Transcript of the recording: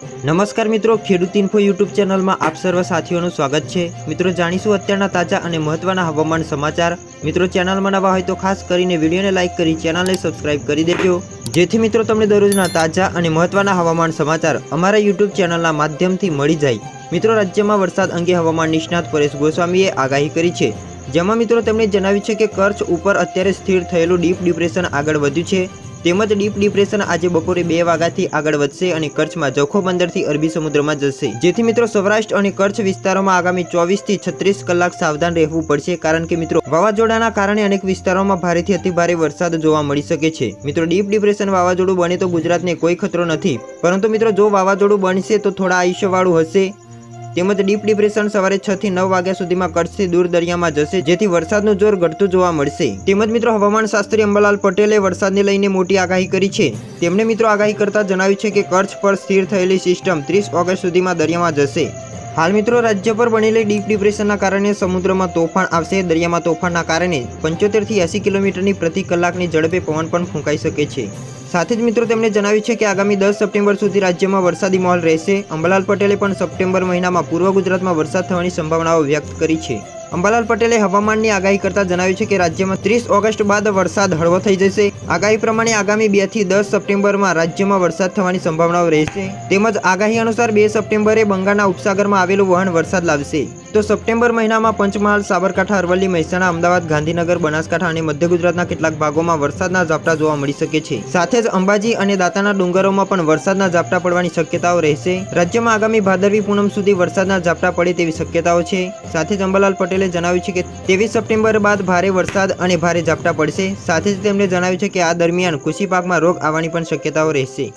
નમસ્કાર મિત્રો, ખેડૂત ઇન્ફો યુટ્યુબ ચેનલમાં આપ સર્વ સાથીઓનું સ્વાગત છે. મિત્રો, જાણીશું અત્યારના તાજા અને મહત્વના હવામાન સમાચાર. મિત્રો, ચેનલમાં નવા હોય તો ખાસ કરીને વિડીયોને લાઇક કરી ચેનલને સબસ્ક્રાઇબ કરી દેજો. જેથી મિત્રો, તમને દરરોજના તાજા અને મહત્વના હવામાન સમાચાર અમારા યુટ્યુબ ચેનલના માધ્યમથી મળી જાય. મિત્રો, રાજ્યમાં વરસાદ અંગે હવામાન નિષ્ણાત પરેશ ગોસ્વામીએ આગાહી કરી છે. જેમાં મિત્રો, તેમણે જણાવ્યું છે કે કચ્છ ઉપર અત્યારે સ્થિર થયેલું ડીપ ડિપ્રેશન આગળ વધ્યું છે. તેમજ ડીપ ડિપ્રેશન આજે બપોરે બે વાગ્યાથી આગળ વધશે અને કચ્છમાં જખો બંદરથી અરબી સમુદ્રમાં જશે. જેથી મિત્રો સૌરાષ્ટ્ર અને કચ્છ વિસ્તારોમાં આગામી ચોવીસથી છત્રીસ કલાક સાવધાન રહેવું પડશે કારણ કે મિત્રો વાવાઝોડાના કારણે અનેક વિસ્તારોમાં ભારેથી અતિ ભારે વરસાદ જોવા મળી શકે છે. મિત્રો ડીપ ડિપ્રેશન વાવાઝોડું બને તો ગુજરાતને કોઈ ખતરો નથી. પરંતુ મિત્રો જો વાવાઝોડું બનશે તો થોડા આયુષ્યવાળું હશે. તેમજ ડીપ ડિપ્રેશન સવારે છ થી નવ વાગ્યા સુધીમાં કચ્છથી દૂર દરિયામાં જશે, જેથી વરસાદનું જોર ઘટતું જોવા મળશે. તેમજ મિત્રો, હવામાન શાસ્ત્રી અંબાલાલ પટેલે વરસાદને લઈને મોટી આગાહી કરી છે. તેમણે મિત્રો આગાહી કરતા જણાવ્યું છે કે કચ્છ પર સ્થિર થયેલી સિસ્ટમ ત્રીસ ઓગસ્ટ સુધીમાં દરિયામાં જશે. હાલ મિત્રો, રાજ્ય પર બનેલી ડીપ ડિપ્રેશનના કારણે સમુદ્રમાં તોફાન આવશે. દરિયામાં તોફાનના કારણે પંચોતેરથી એંસી કિલોમીટરની પ્રતિ કલાકની ઝડપે પવન પણ ફૂંકાઈ શકે છે. સાથે જ મિત્રો તેમણે જણાવ્યું છે કે આગામી દસ સપ્ટેમ્બર સુધી રાજ્યમાં વરસાદી માહોલ રહેશે. અંબાલાલ પટેલે પણ સપ્ટેમ્બર મહિનામાં પૂર્વ ગુજરાતમાં વરસાદ થવાની સંભાવનાઓ વ્યક્ત કરી છે. અંબાલાલ પટેલે હવામાનની આગાહી કરતા જણાવ્યું છે કે રાજ્યમાં ત્રીસ ઓગસ્ટ બાદ વરસાદ હળવો થઈ જશે. આગાહી પ્રમાણે આગામી બેથી દસ સપ્ટેમ્બરમાં રાજ્યમાં વરસાદ થવાની સંભાવનાઓ રહેશે. તેમજ આગાહી અનુસાર બે સપ્ટેમ્બરે બંગાળના ઉપસાગરમાં આવેલું વહન વરસાદ લાવશે. તો સપ્ટેમ્બર મહિનામાં પંચમહાલ, સાબરકાંઠા, અરવલ્લી, મહેસાણા, અમદાવાદ, ગાંધીનગર, બનાસકાંઠા અને મધ્ય ગુજરાતના કેટલાક ભાગોમાં વરસાદના ઝાપટા જોવા મળી શકે છે. સાથે જ અંબાજી અને દાતાના ડુંગરોમાં પણ વરસાદના ઝાપટા પડવાની શક્યતાઓ રહેશે. રાજ્યમાં આગામી ભાદરવી પૂનમ સુધી વરસાદના ઝાપટા પડે તેવી શક્યતાઓ છે. સાથે જ અંબાલાલ પટેલે જણાવ્યું છે કે ત્રેવીસ સપ્ટેમ્બર બાદ ભારે વરસાદ અને ભારે ઝાપટા પડશે. સાથે જ તેમણે જણાવ્યું છે કે આ દરમિયાન કૃષિ પાકમાં રોગ આવવાની પણ શક્યતાઓ રહેશે.